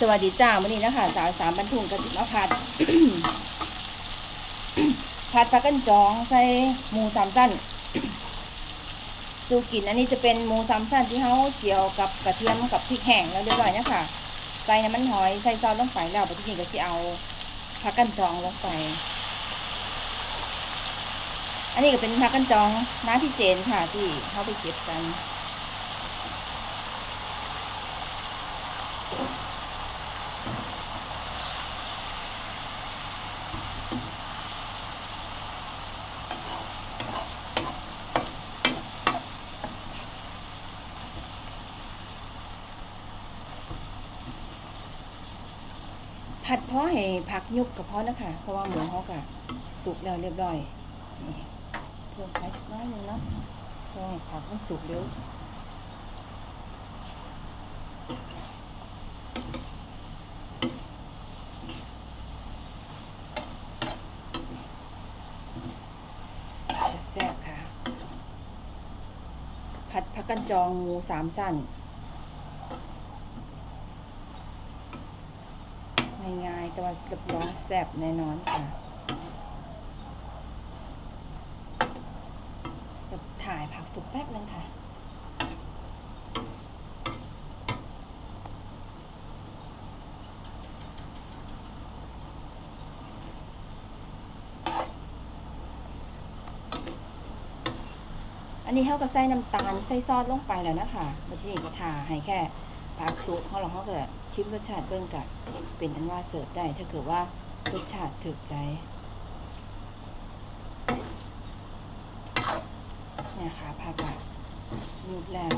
สวัสดีจ้าวันนี้นะคะสาวสามบรรทุงกระติกมะพัด ผัดผักกันจองใส่หมูสามสั้นสูกินอันนี้จะเป็นหมูสามสั้นที่เขาเจียวกับกระเทียมกับพริกแห้งแล้วเรียบร้อยนะคะใส่น้ำมันหอยใส่ซอสลงไปแล้วปกติก็จะเอาผักกันจองลงไป อันนี้ก็เป็นผักกันจองน้าที่เจนค่ะที่เขาไปเก็บกัน ผัดเพราะให้ผักยุบกับเพราะนะคะ เพราะว่าหมูเขากะสุกแล้วเรียบร้อยเพิ่มไปสักน้อยหนึงเนาะเพราะให้ผักมันสุกเร็วจะแซ่บค่ะ ผัดผักกันจองงูสามสั้น ง่ายๆแต่ว่ารับรองแซ่บแน่นอนค่ะจะถ่ายผักสุกแป๊บนึงค่ะ อันนี้เขาก็ใส่น้ำตาลใส่ซอสลงไปแล้วนะคะแล้วทีนี้ก็ทาให้แค่ผักสุกเขาเราเขาก็ชิมรสชาติเบิ่งกับเป็นอันว่าเสิร์ฟได้ ถ้าเกิดว่ารสชาติถูกใจเนี่ยค่ะผักอะนูดแล้ว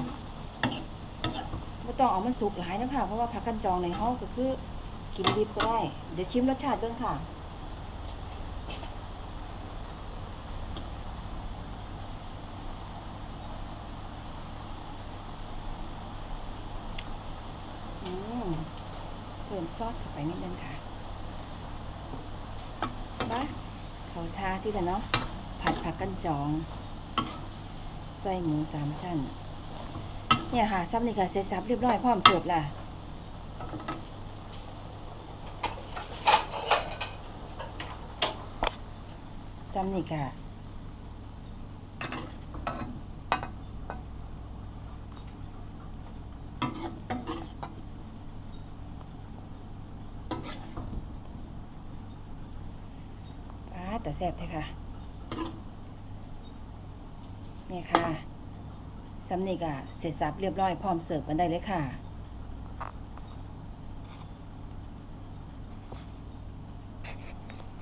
ไม่ต้องเอามันสุกหลายนะคะเพราะว่าผักกันจองในห้องก็คือกินดิบก็ได้ เดี๋ยวชิมรสชาติเบิ่งค่ะ เพิ่มซอสเข้าไปนิดนึงค่ะบ้าเขาทาที่ละเนาะ ผัดผักกันจอง ใส่หมูสามชั้น เนี่ยค่ะซับนี่ค่ะเสร็จสับเรียบร้อยพร้อมเสิร์ฟล่ะซ้ำนี่ค่ะ แต่แซ่บแท้ค่ะเนี่ยค่ะสำนี่ก็เสร็จสับเรียบร้อยพร้อมเสิร์ฟกันได้เลยค่ะ